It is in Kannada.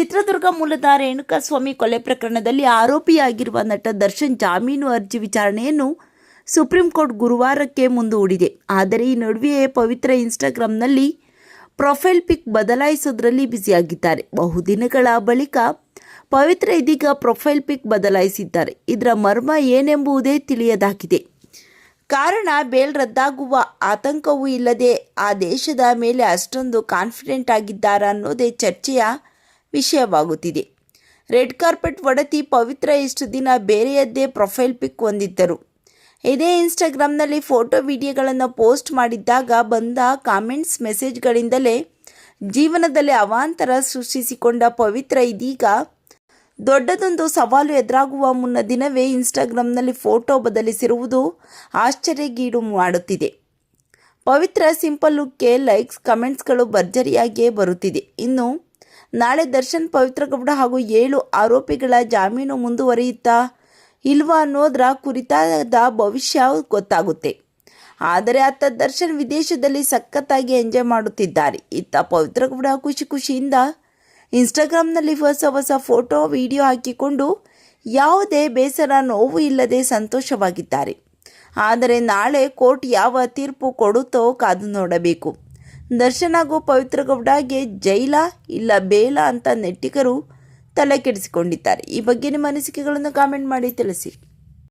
ಚಿತ್ರದುರ್ಗ ಮೂಲದ ರೇಣುಕಾಸ್ವಾಮಿ ಕೊಲೆ ಪ್ರಕರಣದಲ್ಲಿ ಆರೋಪಿಯಾಗಿರುವ ನಟ ದರ್ಶನ್ ಜಾಮೀನು ಅರ್ಜಿ ವಿಚಾರಣೆಯನ್ನು ಸುಪ್ರೀಂ ಕೋರ್ಟ್ ಗುರುವಾರಕ್ಕೆ ಮುಂದೂಡಿದೆ. ಆದರೆ ಈ ನಡುವೆಯೇ ಪವಿತ್ರ ಇನ್ಸ್ಟಾಗ್ರಾಂನಲ್ಲಿ ಪ್ರೊಫೈಲ್ ಪಿಕ್ ಬದಲಾಯಿಸೋದ್ರಲ್ಲಿ ಬ್ಯುಸಿಯಾಗಿದ್ದಾರೆ. ಬಹುದಿನಗಳ ಬಳಿಕ ಪವಿತ್ರ ಇದೀಗ ಪ್ರೊಫೈಲ್ ಪಿಕ್ ಬದಲಾಯಿಸಿದ್ದಾರೆ. ಇದರ ಮರ್ಮ ಏನೆಂಬುದೇ ತಿಳಿಯದಾಗಿದೆ. ಕಾರಣ ಬೇಲ್ ರದ್ದಾಗುವ ಆತಂಕವೂ ಇಲ್ಲದೆ ಆ ದೇಶದ ಮೇಲೆ ಅಷ್ಟೊಂದು ಕಾನ್ಫಿಡೆಂಟ್ ಆಗಿದ್ದಾರಾ ಅನ್ನೋದೇ ಚರ್ಚೆಯ ವಿಷಯವಾಗುತ್ತಿದೆ. ರೆಡ್ ಕಾರ್ಪೆಟ್ ಒಡತಿ ಪವಿತ್ರ ಇಷ್ಟು ದಿನ ಬೇರೆಯದ್ದೇ ಪ್ರೊಫೈಲ್ ಪಿಕ್ ಹೊಂದಿದ್ದರು. ಇದೇ ಇನ್ಸ್ಟಾಗ್ರಾಮ್ನಲ್ಲಿ ಫೋಟೋ ವಿಡಿಯೋಗಳನ್ನು ಪೋಸ್ಟ್ ಮಾಡಿದ್ದಾಗ ಬಂದ ಕಾಮೆಂಟ್ಸ್ ಮೆಸೇಜ್ಗಳಿಂದಲೇ ಜೀವನದಲ್ಲಿ ಅವಾಂತರ ಸೃಷ್ಟಿಸಿಕೊಂಡ ಪವಿತ್ರ ಇದೀಗ ದೊಡ್ಡದೊಂದು ಸವಾಲು ಎದುರಾಗುವ ಮುನ್ನ ದಿನವೇ ಇನ್ಸ್ಟಾಗ್ರಾಮ್ನಲ್ಲಿ ಫೋಟೋ ಬದಲಿಸಿರುವುದು ಆಶ್ಚರ್ಯಗೀಡು ಮಾಡುತ್ತಿದೆ. ಪವಿತ್ರ ಸಿಂಪಲ್ ಲುಕ್ಗೆ ಲೈಕ್ಸ್, ಕಮೆಂಟ್ಸ್ಗಳು ಭರ್ಜರಿಯಾಗಿಯೇ ಬರುತ್ತಿದೆ. ಇನ್ನು ನಾಳೆ ದರ್ಶನ್ ಪವಿತ್ರಗೌಡ ಹಾಗೂ ಏಳು ಆರೋಪಿಗಳ ಜಾಮೀನು ಮುಂದುವರಿಯುತ್ತಾ? ಇಲ್ವಾ ಅನ್ನೋದರ ಕುರಿತಾದ ಭವಿಷ್ಯ ಗೊತ್ತಾಗುತ್ತೆ. ಆದರೆ ಅತ್ತ ದರ್ಶನ್ ವಿದೇಶದಲ್ಲಿ ಸಖತ್ತಾಗಿ ಎಂಜಾಯ್ ಮಾಡುತ್ತಿದ್ದಾರೆ. ಇತ್ತ ಪವಿತ್ರಗೌಡ ಖುಷಿ ಖುಷಿಯಿಂದ ಇನ್ಸ್ಟಾಗ್ರಾಮ್ನಲ್ಲಿ ಹೊಸ ಹೊಸ ಫೋಟೋ, ವಿಡಿಯೋ ಹಾಕಿಕೊಂಡು ಯಾವುದೇ ಬೇಸರ, ನೋವು ಇಲ್ಲದೆ ಸಂತೋಷವಾಗಿದ್ದಾರೆ. ಆದರೆ ನಾಳೆ ಕೋರ್ಟ್ ಯಾವ ತೀರ್ಪು ಕೊಡುತ್ತೋ ಕಾದು ನೋಡಬೇಕು. ದರ್ಶನ್ ಪವಿತ್ರಗೌಡಗೆ ಪವಿತ್ರ ಗೌಡಗೆ ಜೈಲ ಇಲ್ಲ ಬೇಲ ಅಂತ ನೆಟ್ಟಿಗರು ತಲೆ ಕೆಡಿಸಿಕೊಂಡಿದ್ದಾರೆ ಈ ಬಗ್ಗೆ ನಿಮ್ಮ ಅನಿಸಿಕೆಗಳನ್ನು ಕಾಮೆಂಟ್ ಮಾಡಿ ತಿಳಿಸಿ.